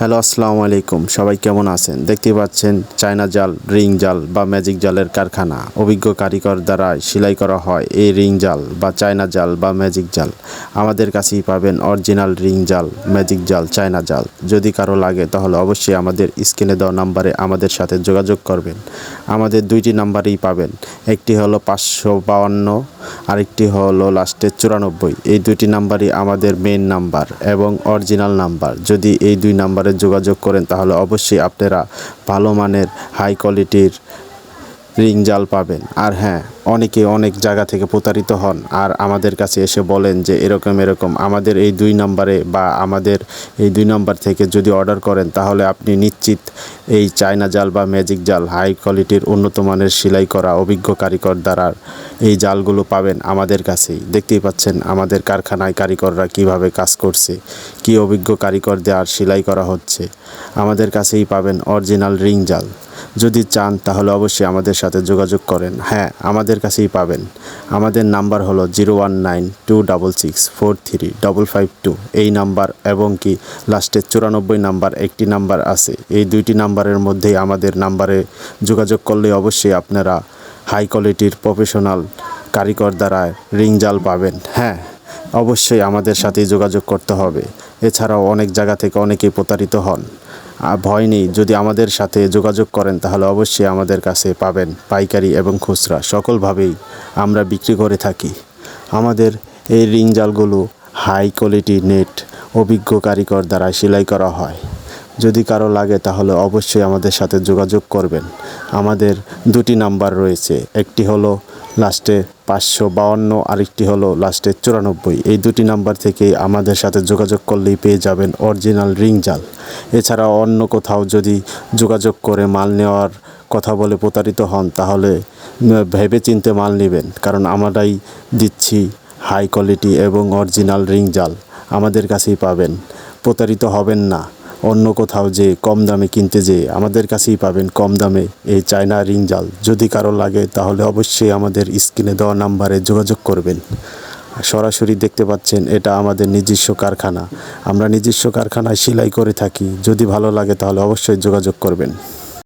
Hello, আসসালামু আলাইকুম। সবাই কেমন আছেন? দেখতে পাচ্ছেন চায়না জাল, রিং জাল বা ম্যাজিক জালের কারখানা। অভিজ্ঞ কারিগর দ্বারা সেলাই করা হয় এই রিং জাল বা চায়না জাল বা ম্যাজিক জাল। আমাদের কাছেই পাবেন অরিজিনাল রিং জাল, ম্যাজিক জাল, চায়না জাল। যদি কারও লাগে, তাহলে অবশ্যই আমাদের স্ক্রিনে দেওয়া নাম্বারে আমাদের সাথে যোগাযোগ করবেন। আমাদের দুইটি নাম্বারেই পাবেন। একটি হলো পাঁচশো বাউান্ন, আরেকটি হলো লাস্টের চুরানব্বই। এই দুইটি নাম্বারই আমাদের মেন নাম্বার এবং অরিজিনাল নাম্বার যদি এই দুই নাম্বারে যোগাযোগ করেন তাহলে অবশ্যই আপনারা ভালো মানের হাই কোয়ালিটির রিং জাল পাবেন। আর হ্যাঁ অনেকে অনেক জায়গা থেকে প্রতারিত হন আর আমাদের কাছে এসে বলেন যে, এরকম এরকম, আমাদের এই দুই নম্বরে বা আমাদের এই দুই নম্বর থেকে যদি অর্ডার করেন, তাহলে আপনি নিশ্চিত এই চায়না জাল বা ম্যাজিক জাল হাই কোয়ালিটির উন্নত মানের সেলাই করা অভিজ্ঞ কারিগর দ্বারা এই জালগুলো পাবেন আমাদের কাছেই। দেখতেই পাচ্ছেন আমাদের কারখানায় কারিগররা কীভাবে কাজ করছে, কি অভিজ্ঞ কারিগর দেওয়ার সেলাই করা হচ্ছে। আমাদের কাছেই পাবেন অরিজিনাল রিং জাল। যদি চান, তাহলে অবশ্যই আমাদের সাথে যোগাযোগ করেন। হ্যাঁ আমাদের কাছেই পাবেন। আমাদের নাম্বার হলো zero one nine two double six four three double five two. এই নাম্বার এবং কি লাস্টের চুরানব্বই নাম্বার একটি নাম্বার আছে। এই দুইটি নাম্বারের মধ্যেই আমাদের নাম্বারে যোগাযোগ করলে অবশ্যই আপনারা হাই কোয়ালিটির প্রফেশনাল কারিগর দ্বারা রিং জাল পাবেন। হ্যাঁ অবশ্যই আমাদের সাথে যোগাযোগ করতে হবে। এছাড়াও অনেক জায়গা থেকে অনেকেই প্রতারিত হন। ভয় নেই। যদি আমাদের সাথে যোগাযোগ করেন, তাহলে অবশ্যই আমাদের কাছে পাবেন পাইকারি এবং খুচরা। সকলভাবেই আমরা বিক্রি করে থাকি। আমাদের এই রিং জালগুলো হাই কোয়ালিটি নেট, অভিজ্ঞ কারিগর দ্বারা সেলাই করা হয়। যদি কারও লাগে, তাহলে অবশ্যই আমাদের সাথে যোগাযোগ করবেন। আমাদের দুটি নাম্বার রয়েছে। একটি হলো লাস্টে পাঁচশো বাউান্ন, আরেকটি হলো লাস্টে চুরানব্বই। এই দুটি নাম্বার থেকে আমাদের সাথে যোগাযোগ করলেই পেয়ে যাবেন অরিজিনাল রিং জাল এছাড়া অন্য কোথাও যদি যোগাযোগ করে মাল নেওয়ার কথা বলে প্রতারিত হন, তাহলে ভেবে চিনতে মাল নেবেন। কারণ আমরাই দিচ্ছি হাই কোয়ালিটি এবং অরিজিনাল রিং জাল। আমাদের কাছেই পাবেন। প্রতারিত হবেন না। অন্য কোথাও যে কম দামে কিনতে যেয়ে আমাদের কাছেই পাবেন কম দামে এই চায়না রিং জাল। যদি কারও লাগে, তাহলে অবশ্যই আমাদের স্ক্রিনে দেওয়া নাম্বারে যোগাযোগ করবেন। সরাসরি দেখতে পাচ্ছেন, এটা আমাদের নিজস্ব কারখানা। আমরা নিজস্ব কারখানায় সেলাই করে থাকি। যদি ভালো লাগে তাহলে অবশ্যই যোগাযোগ করবেন।